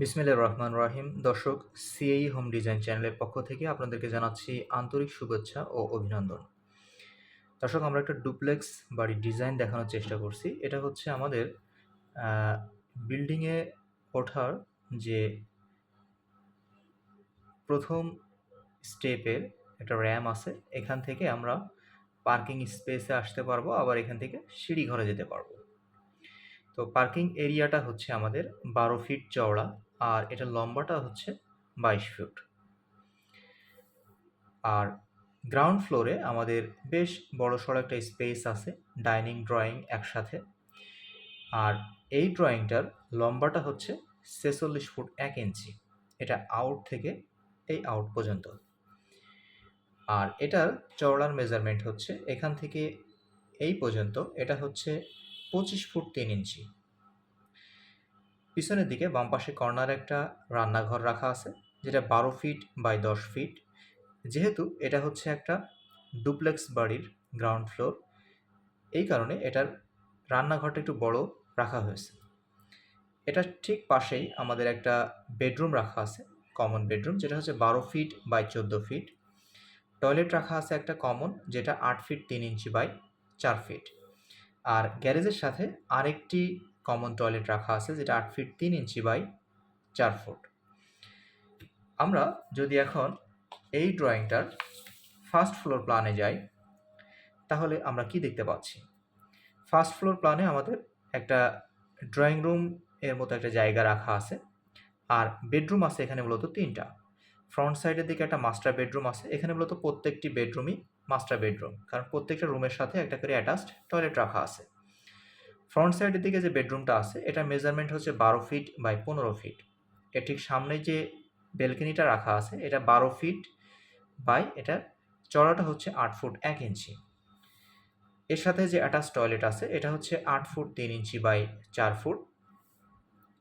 বিসমিল্লাহ রহমান রাহিম। দর্শক সিএই home design চ্যানেলের পক্ষ থেকে আপনাদেরকে জানাচ্ছি আন্তরিক শুভেচ্ছা ও অভিনন্দন। দর্শক, আমরা একটা ডুপ্লেক্স বাড়ির ডিজাইন দেখানোর চেষ্টা করছি। এটা হচ্ছে আমাদের বিল্ডিংয়ে ওঠার যে প্রথম স্টেপের একটা র্যাম আছে। এখান থেকে আমরা পার্কিং স্পেসে আসতে পারব, আবার এখান থেকে সিঁড়ি ঘরে যেতে পারব। তো পার্কিং এরিয়াটা হচ্ছে আমাদের বারো ফিট চওড়া। আর এটা লম্বাটা হচ্ছে বাইশ ফুট। আর গ্রাউন্ড ফ্লোরে আমাদের বেশ বড় সড়ো একটা স্পেস আছে ডাইনিং ড্রয়িং একসাথে। আর এই ড্রয়িংটার লম্বাটা হচ্ছে ছেচল্লিশ ফুট এক ইঞ্চি এটা আউট থেকে এই আউট পর্যন্ত। আর এটার চওড়ার মেজারমেন্ট হচ্ছে এখান থেকে এই পর্যন্ত, এটা হচ্ছে পঁচিশ ফুট তিন ইঞ্চি পিছনের দিকে বাম পাশে কর্নার একটা রান্নাঘর রাখা আছে, যেটা বারো ফিট বাই দশ ফিট। যেহেতু এটা হচ্ছে একটা ডুপ্লেক্স বাড়ির গ্রাউন্ড ফ্লোর, এই কারণে এটার রান্নাঘরটা একটু বড় রাখা হয়েছে। এটার ঠিক পাশেই আমাদের একটা বেডরুম রাখা আছে, কমন বেডরুম, যেটা হচ্ছে বারো ফিট বাই চোদ্দ ফিট। টয়লেট রাখা আছে একটা কমন, যেটা আট ফিট তিন ইঞ্চি বাই চার ফিট। আর গ্যারেজের সাথে আরেকটি কমন টয়লেট রাখা আছে, যেটা আট ফিট তিন ইঞ্চি বাই চার ফুট আমরা যদি এখন এই ড্রয়িংটার ফার্স্ট ফ্লোর প্ল্যানে যাই, তাহলে আমরা কি দেখতে পাচ্ছি? ফার্স্ট ফ্লোর প্ল্যানে আমাদের একটা ড্রয়িং রুম এর মতো একটা জায়গা রাখা আছে, আর বেডরুম আছে এখানে মূলত তিনটা। ফ্রন্ট সাইডের দিকে একটা মাস্টার বেডরুম আছে, এখানে মূলত প্রত্যেকটি বেডরুমই মাস্টার বেডরুম কারণ প্রত্যেকটা রুমের সাথে একটা করে অ্যাটাচড টয়লেট রাখা আছে। ফ্রন্ট সাইডের দিকে যে বেডরুমটা আছে, এটা মেজারমেন্ট হচ্ছে বারো ফিট বাই পনেরো ফিট এর ঠিক সামনে যে বেলকনিটা রাখা আছে, এটা বারো ফিট বাই এটা চড়াটা হচ্ছে আট ফুট এক ইঞ্চি। এর সাথে যে অ্যাটাচ টয়লেট আছে, এটা হচ্ছে আট ফুট তিন ইঞ্চি বাই চার ফুট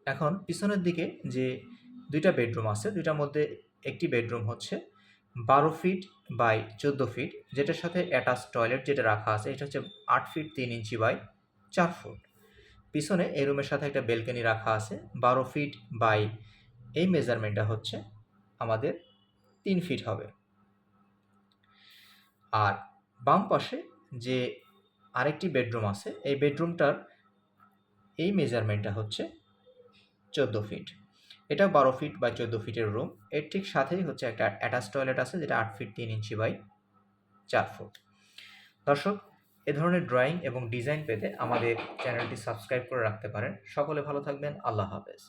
এখন পিছনের দিকে যে দুইটা বেডরুম আছে, দুইটার মধ্যে একটি বেডরুম হচ্ছে বারো ফিট বাই চোদ্দ ফিট যেটার সাথে অ্যাটাচ টয়লেট যেটা রাখা আছে, এটা হচ্ছে আট ফিট তিন ইঞ্চি বাই চার ফুট। পিছনে এই রুমের সাথে একটা বেলকনি রাখা আছে, বারো ফিট বাই, এই মেজারমেন্টটা হচ্ছে আমাদের তিন ফিট হবে। আর বাম পাশে যে আরেকটি বেডরুম আছে, এই বেডরুমটার এই মেজারমেন্টটা হচ্ছে চোদ্দ ফিট। এটা বারো ফিট বা চোদ্দ ফিটের রুম। এর ঠিক সাথেই হচ্ছে একটা অ্যাটাচ টয়লেট আছে, যেটা আট ফিট তিন ইঞ্চি বাই চার ফুট। দর্শক এ ধরনের ড্রয়িং এবং ডিজাইন পেতে আমাদের চ্যানেলটি সাবস্ক্রাইব করে রাখতে পারেন। সকলে ভালো থাকবেন। আল্লাহ হাফেজ।